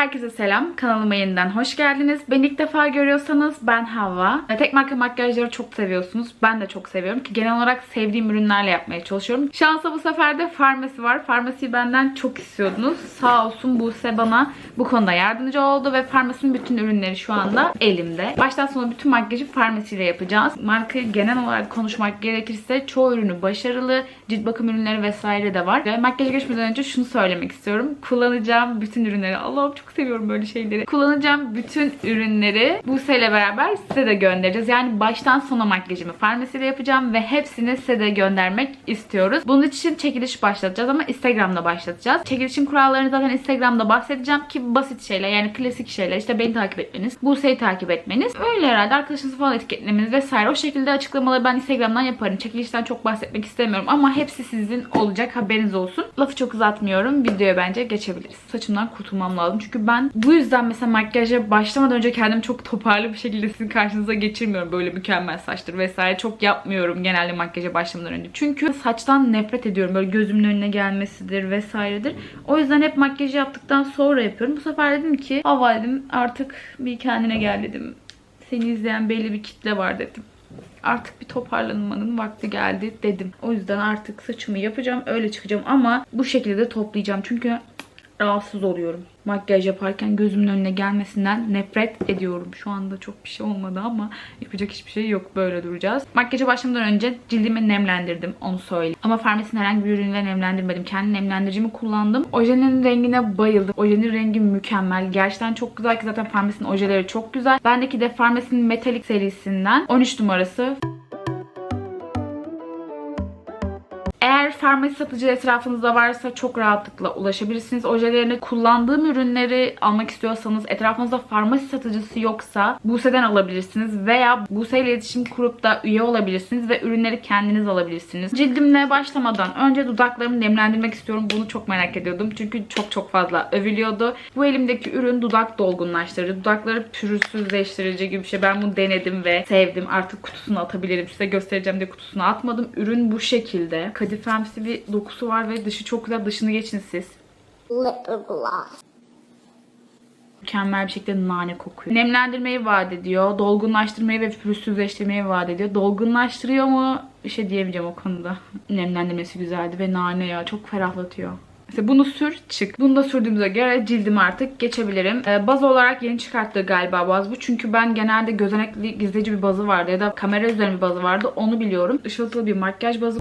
Herkese selam. Kanalıma yeniden hoş geldiniz. Beni ilk defa görüyorsanız ben Havva. E, Tek marka makyajları çok seviyorsunuz. Ben de çok seviyorum ki genel olarak sevdiğim ürünlerle yapmaya çalışıyorum. Şansa bu sefer de farmasi var. Farmasiyi benden çok istiyordunuz. Sağ olsun Buse bana bu konuda yardımcı oldu ve farmasinin bütün ürünleri şu anda elimde. Baştan sona bütün makyajı farmasiyle yapacağız. Markayı genel olarak konuşmak gerekirse çoğu ürünü başarılı. Cilt bakım ürünleri vesaire de var. Ve makyaja geçmeden önce şunu söylemek istiyorum. Kullanacağım bütün ürünleri Allah'ım çok seviyorum böyle şeyleri. Kullanacağım bütün ürünleri Buse ile beraber size de göndereceğiz. Yani baştan sona makyajımı farmasiyle yapacağım ve hepsini size de göndermek istiyoruz. Bunun için çekiliş başlatacağız ama Instagram'da başlatacağız. Çekilişin kurallarını zaten Instagram'da bahsedeceğim ki basit şeyler yani klasik şeyler. İşte beni takip etmeniz, Buse'yi takip etmeniz. Öyle herhalde arkadaşınızı falan etiketlemeniz vesaire. O şekilde açıklamaları ben Instagram'dan yaparım. Çekilişten çok bahsetmek istemiyorum ama hepsi sizin olacak haberiniz olsun. Lafı çok uzatmıyorum. Videoya bence geçebiliriz. Saçımdan kurtulmam lazım. Çünkü ben bu yüzden mesela makyaja başlamadan önce kendimi çok toparlı bir şekilde sizin karşınıza geçirmiyorum. Böyle mükemmel saçtır vesaire. Çok yapmıyorum genelde makyaja başlamadan önce. Çünkü saçtan nefret ediyorum. Böyle gözümün önüne gelmesidir vesairedir. O yüzden hep makyajı yaptıktan sonra yapıyorum. Bu sefer dedim ki hava dedim artık bir kendine gel dedim. Seni izleyen belli bir kitle var dedim artık bir toparlanmanın vakti geldi dedim. O yüzden artık saçımı yapacağım. Öyle çıkacağım ama bu şekilde de toplayacağım. Çünkü rahatsız oluyorum. Makyaj yaparken gözümün önüne gelmesinden nefret ediyorum. Şu anda çok bir şey olmadı ama yapacak hiçbir şey yok. Böyle duracağız. Makyaja başlamadan önce cildimi nemlendirdim. Onu söyleyeyim. Ama farmasinin herhangi bir ürünle nemlendirmedim. Kendi nemlendiricimi kullandım. Ojenin rengine bayıldım. Ojenin rengi mükemmel. Gerçekten çok güzel ki zaten farmasinin ojeleri çok güzel. Bendeki de farmasinin metalik serisinden 13 numarası. Farmasi satıcı etrafınızda varsa çok rahatlıkla ulaşabilirsiniz. Ojelerini kullandığım ürünleri almak istiyorsanız etrafınızda farmasi satıcısı yoksa Buse'den alabilirsiniz. Veya Buse ile iletişim kurup da üye olabilirsiniz ve ürünleri kendiniz alabilirsiniz. Cildimle başlamadan önce dudaklarımı nemlendirmek istiyorum. Bunu çok merak ediyordum. Çünkü çok çok fazla övülüyordu. Bu elimdeki ürün dudak dolgunlaştırıcı. Dudakları pürüzsüzleştirici gibi bir şey. Ben bunu denedim ve sevdim. Artık kutusuna atabilirim. Size göstereceğim diye kutusuna atmadım. Ürün bu şekilde. Kadifemsi bir dokusu var ve dışı çok güzel. Dışını geçin siz. Mükemmel bir şekilde nane kokuyor. Nemlendirmeyi vaat ediyor. Dolgunlaştırmayı ve pürüzsüzleştirmeyi vaat ediyor. Dolgunlaştırıyor mu? Bir şey diyemeyeceğim o konuda. Nemlendirmesi güzeldi ve nane ya çok ferahlatıyor. Mesela bunu sür çık. Bunu da sürdüğümüze göre cildimi artık geçebilirim. Ee, baz olarak yeni çıkarttığı galiba baz bu. Çünkü ben genelde gözenekli gizleyici bir bazı vardı ya da kamera üzerine bir bazı vardı. Onu biliyorum. Işıltılı bir makyaj bazı.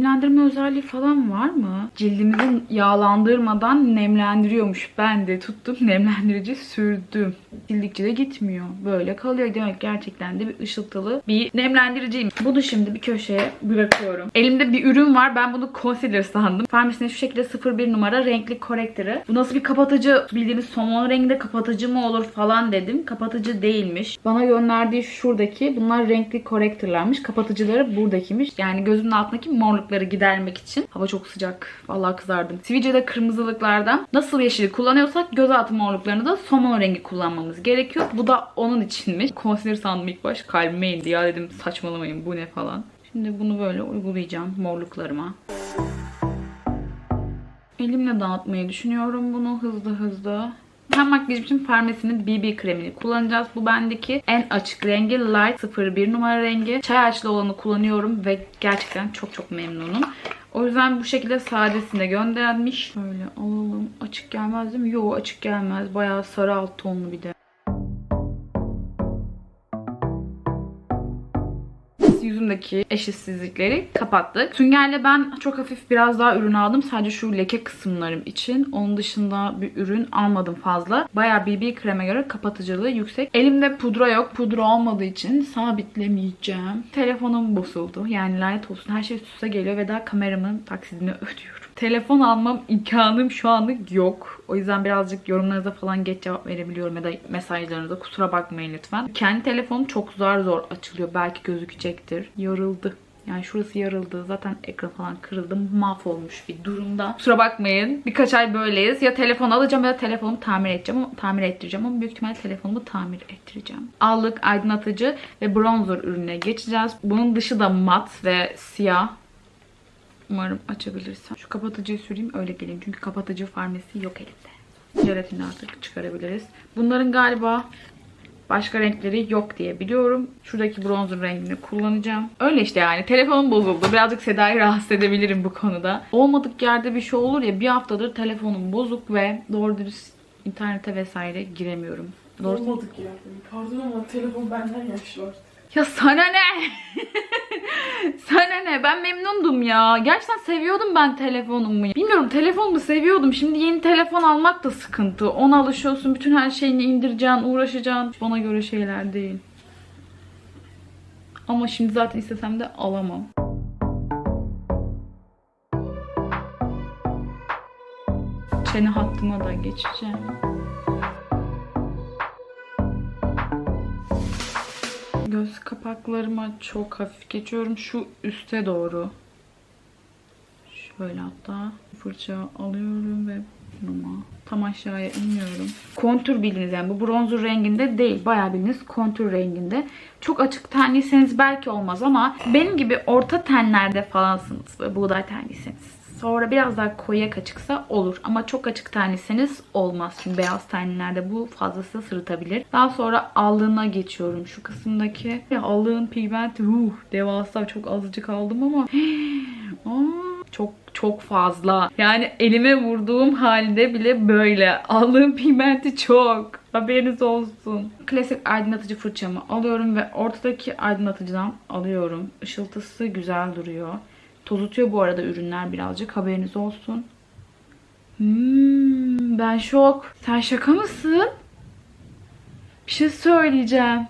Nemlendirme özelliği falan var mı? Cildimizi yağlandırmadan nemlendiriyormuş. Ben de tuttum nemlendirici sürdüm. Sildikçe de gitmiyor. Böyle kalıyor. Demek gerçekten de bir ışıltılı bir nemlendiriciymiş. Bunu şimdi bir köşeye bırakıyorum. Elimde bir ürün var. Ben bunu concealer sandım. Farmasinin şu şekilde 01 numara renkli korektörü. Bu nasıl bir kapatıcı? Bildiğiniz somon renginde kapatıcı mı olur falan dedim. Kapatıcı değilmiş. Bana gönderdiği şuradaki bunlar renkli korektörlermiş. Kapatıcıları buradakiymiş. Yani gözümün altındaki morlukları gidermek için. Hava çok sıcak. Vallahi kızardım. Sivilcede kırmızılıklardan nasıl yeşili kullanıyorsak gözaltı morluklarını da somon rengi kullanmamız gerekiyor. Bu da onun içinmiş. Concealer sandım ilk baş. Kalbime indi. Ya dedim saçmalamayın bu ne falan. Şimdi bunu böyle uygulayacağım morluklarıma. Elimle dağıtmayı düşünüyorum bunu hızlı hızlı. Hem makyaj için Farmasi'nin BB kremini kullanacağız. Bu bendeki en açık rengi Light 01 numara rengi. Çay ağaçlı olanı kullanıyorum ve gerçekten çok çok memnunum. O yüzden bu şekilde sadesinde göndermiş. Şöyle alalım. Açık gelmez değil mi? Yok açık gelmez. Bayağı sarı alt tonlu bir de. Yüzümdeki eşitsizlikleri kapattık. Süngerle ben çok hafif biraz daha ürün aldım. Sadece şu leke kısımlarım için. Onun dışında bir ürün almadım fazla. Bayağı BB kreme göre kapatıcılığı yüksek. Elimde pudra yok. Pudra olmadığı için sabitlemeyeceğim. Telefonum bozuldu. Yani lanet olsun. Her şey üst üste geliyor ve daha kameramın taksidini ödüyorum. Telefon almam imkanım şu anlık yok. O yüzden birazcık yorumlarınıza falan geç cevap verebiliyorum ya da mesajlarınıza. Kusura bakmayın lütfen. Kendi telefonum çok zor zor açılıyor. Belki gözükecektir. Yoruldu. Yani şurası yarıldı. Zaten ekran falan kırıldı. Mahvolmuş bir durumda. Kusura bakmayın. Birkaç ay böyleyiz. Ya telefon alacağım ya da telefonumu tamir edeceğim. Tamir ettireceğim ama büyük ihtimalle telefonumu tamir ettireceğim. Allık, aydınlatıcı ve bronzer ürününe geçeceğiz. Bunun dışı da mat ve siyah. Umarım açabilirsem. Şu kapatıcıyı süreyim öyle geleyim. Çünkü kapatıcı farmesi yok elimde. Jelatini artık çıkarabiliriz. Bunların galiba başka renkleri yok diye biliyorum. Şuradaki bronzun rengini kullanacağım. Öyle işte yani. Telefonum bozuldu. Birazcık Seda'yı rahatsız edebilirim bu konuda. Olmadık yerde bir şey olur ya bir haftadır telefonum bozuk ve doğru dürüst internete vesaire giremiyorum. Doğru Olmadık ya. Pardon ama telefon benden yaşlı artık. Ya sana ne? sana ne? Ben memnundum ya. Gerçekten seviyordum ben telefonumu. Bilmiyorum telefonumu seviyordum. Şimdi yeni telefon almak da sıkıntı. Ona alışıyorsun. Bütün her şeyini indireceksin, uğraşacaksın. Bana göre şeyler değil. Ama şimdi zaten istesem de alamam. Çene hattıma da geçeceğim. Göz kapaklarıma çok hafif geçiyorum. Şu üste doğru. Şöyle hatta fırça alıyorum ve burnuma tam aşağıya iniyorum. Kontür bildiğiniz yani bu bronzer renginde değil. Bayağı bildiğiniz kontür renginde. Çok açık tenliyseniz belki olmaz ama benim gibi orta tenlerde falansınız. Buğday tenliyseniz. Sonra biraz daha koyuya açıksa olur. Ama çok açık tenliyseniz olmaz. Çünkü beyaz tenlilerde bu fazlası sırıtabilir. Daha sonra allığına geçiyorum. Şu kısımdaki Ya allığın pigmenti uh, devasa çok azıcık aldım ama çok çok fazla. Yani elime vurduğum halde bile böyle. Allığın pigmenti çok. Haberiniz olsun. Klasik aydınlatıcı fırçamı alıyorum ve ortadaki aydınlatıcıdan alıyorum. Işıltısı güzel duruyor. Tozutuyor bu arada ürünler birazcık. Haberiniz olsun. Hmm, ben şok. Sen şaka mısın? Bir şey söyleyeceğim.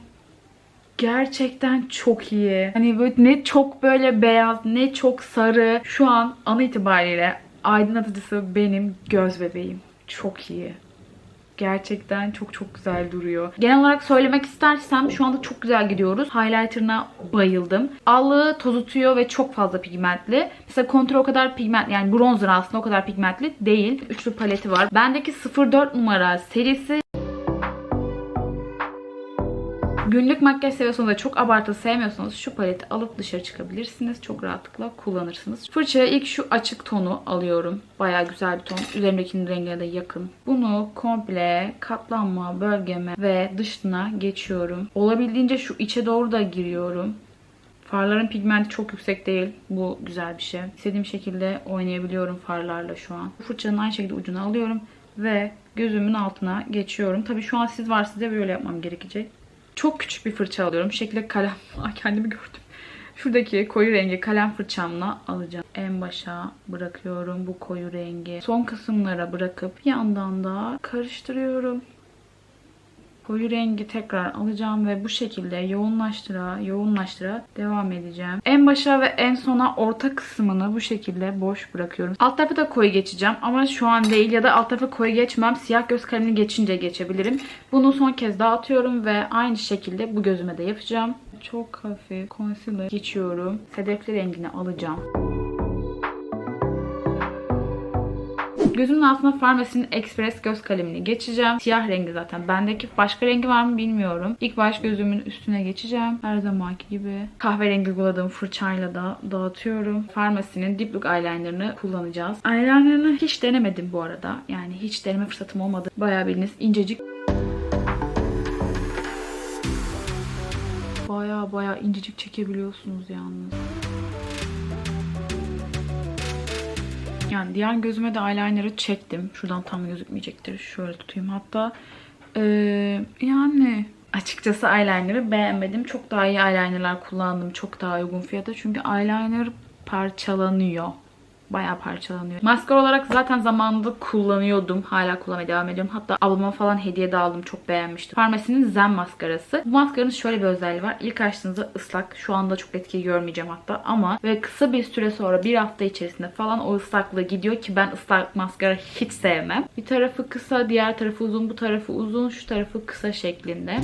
Gerçekten çok iyi. Hani böyle ne çok böyle beyaz ne çok sarı. Şu an an itibariyle aydınlatıcısı benim göz bebeğim. Çok iyi. Gerçekten çok çok güzel duruyor. Genel olarak söylemek istersem şu anda çok güzel gidiyoruz. Highlighter'ına bayıldım. Allığı tozutuyor ve çok fazla pigmentli. Mesela kontur o kadar pigment yani bronzer aslında o kadar pigmentli değil. Üçlü paleti var. Bendeki 04 numara serisi Günlük makyaj seviyorsanız ve çok abartılı sevmiyorsanız şu paleti alıp dışarı çıkabilirsiniz. Çok rahatlıkla kullanırsınız. Fırçaya ilk şu açık tonu alıyorum. Baya güzel bir ton. Üzerimdekinin rengine de yakın. Bunu komple katlanma bölgeme ve dışına geçiyorum. Olabildiğince şu içe doğru da giriyorum. Farların pigmenti çok yüksek değil. Bu güzel bir şey. İstediğim şekilde oynayabiliyorum farlarla şu an. Fırçanın aynı şekilde ucunu alıyorum ve gözümün altına geçiyorum. Tabii şu an siz varsınız diye böyle yapmam gerekecek. Çok küçük bir fırça alıyorum. Şu şekilde kalem. Ay kendimi gördüm. Şuradaki koyu rengi kalem fırçamla alacağım. En başa bırakıyorum bu koyu rengi. Son kısımlara bırakıp yandan da karıştırıyorum. Koyu rengi tekrar alacağım ve bu şekilde yoğunlaştıra yoğunlaştıra devam edeceğim. En başa ve en sona orta kısmını bu şekilde boş bırakıyorum. Alt tarafı da koyu geçeceğim ama şu an değil ya da alt tarafı koyu geçmem. Siyah göz kalemini geçince geçebilirim. Bunu son kez dağıtıyorum ve aynı şekilde bu gözüme de yapacağım. Çok hafif concealer geçiyorum. Sedefli rengini alacağım. Gözümün altına Farmacy'nin Express göz kalemini geçeceğim. Siyah rengi zaten. Bendeki başka rengi var mı bilmiyorum. İlk baş gözümün üstüne geçeceğim. Her zamanki gibi. Kahverengi uyguladığım fırçayla da dağıtıyorum. Farmacy'nin Deep Look Eyeliner'ını kullanacağız. Eyeliner'ını hiç denemedim bu arada. Yani hiç deneme fırsatım olmadı. Bayağı bildiğiniz incecik. Bayağı bayağı incecik çekebiliyorsunuz yalnız. Yani diğer gözüme de eyeliner'ı çektim. Şuradan tam gözükmeyecektir. Şöyle tutayım hatta. Ee, yani açıkçası eyeliner'ı beğenmedim. Çok daha iyi eyeliner'lar kullandım. Çok daha uygun fiyata. Çünkü eyeliner parçalanıyor. Bayağı parçalanıyor. Maskara olarak zaten zamanında kullanıyordum. Hala kullanmaya devam ediyorum. Hatta ablama falan hediye de aldım. Çok beğenmiştim. Farmasinin Zen maskarası. Bu maskaranın şöyle bir özelliği var. İlk açtığınızda ıslak. Şu anda çok etki görmeyeceğim hatta. Ama ve kısa bir süre sonra bir hafta içerisinde falan o ıslaklığı gidiyor ki ben ıslak maskara hiç sevmem. Bir tarafı kısa, diğer tarafı uzun, bu tarafı uzun, şu tarafı kısa şeklinde.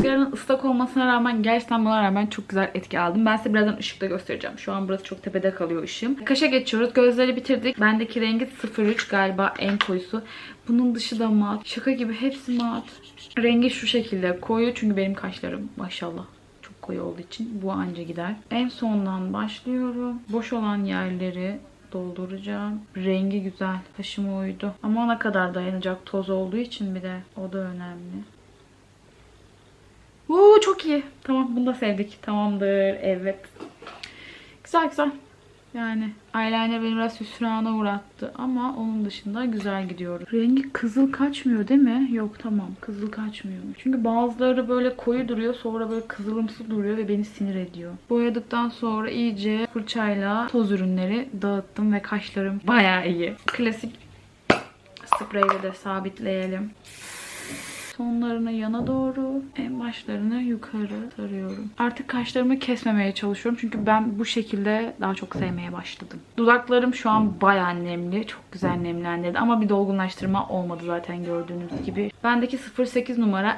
Maskaranın ıslak olmasına rağmen gerçekten buna rağmen çok güzel etki aldım. Ben size birazdan ışıkta göstereceğim. Şu an burası çok tepede kalıyor ışığım. Kaşa geçiyoruz. Gözleri bitirdik. Bendeki rengi 03 galiba en koyusu. Bunun dışı da mat. Şaka gibi hepsi mat. Rengi şu şekilde koyu çünkü benim kaşlarım maşallah çok koyu olduğu için bu anca gider. En sondan başlıyorum. Boş olan yerleri dolduracağım. Rengi güzel. Taşıma uydu. Ama ona kadar dayanacak toz olduğu için bir de o da önemli. Uuu çok iyi. Tamam bunu da sevdik. Tamamdır. Evet. Güzel güzel. Yani eyeliner beni biraz hüsrana uğrattı ama onun dışında güzel gidiyorum. Rengi kızıl kaçmıyor değil mi? Yok tamam kızıl kaçmıyor. Çünkü bazıları böyle koyu duruyor sonra böyle kızılımsı duruyor ve beni sinir ediyor. Boyadıktan sonra iyice fırçayla toz ürünleri dağıttım ve kaşlarım bayağı iyi. Klasik spreyle de sabitleyelim. Sonlarını yana doğru, en başlarını yukarı sarıyorum. Artık kaşlarımı kesmemeye çalışıyorum. Çünkü ben bu şekilde daha çok sevmeye başladım. Dudaklarım şu an bayağı nemli. Çok güzel nemlendirdi. Ama bir dolgunlaştırma olmadı zaten gördüğünüz gibi. Bendeki 08 numara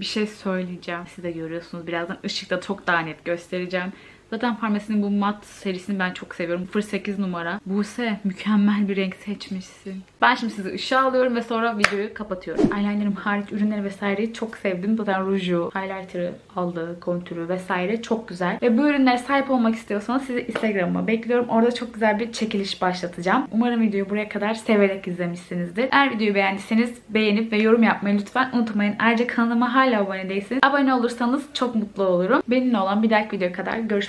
bir şey söyleyeceğim. Siz de görüyorsunuz. Birazdan ışıkta çok daha net göstereceğim. Zaten Farmasi'nin bu mat serisini ben çok seviyorum. 08 numara. Buse mükemmel bir renk seçmişsin. Ben şimdi sizi ışığa alıyorum ve sonra videoyu kapatıyorum. Eyelinerım hariç ürünleri vesaireyi çok sevdim. Zaten ruju, highlighter'ı aldı, kontürü vesaire çok güzel. Ve bu ürünlere sahip olmak istiyorsanız sizi Instagram'ıma bekliyorum. Orada çok güzel bir çekiliş başlatacağım. Umarım videoyu buraya kadar severek izlemişsinizdir. Eğer videoyu beğendiyseniz beğenip ve yorum yapmayı lütfen unutmayın. Ayrıca kanalıma hala abone değilseniz abone olursanız çok mutlu olurum. Benimle olan bir dahaki video kadar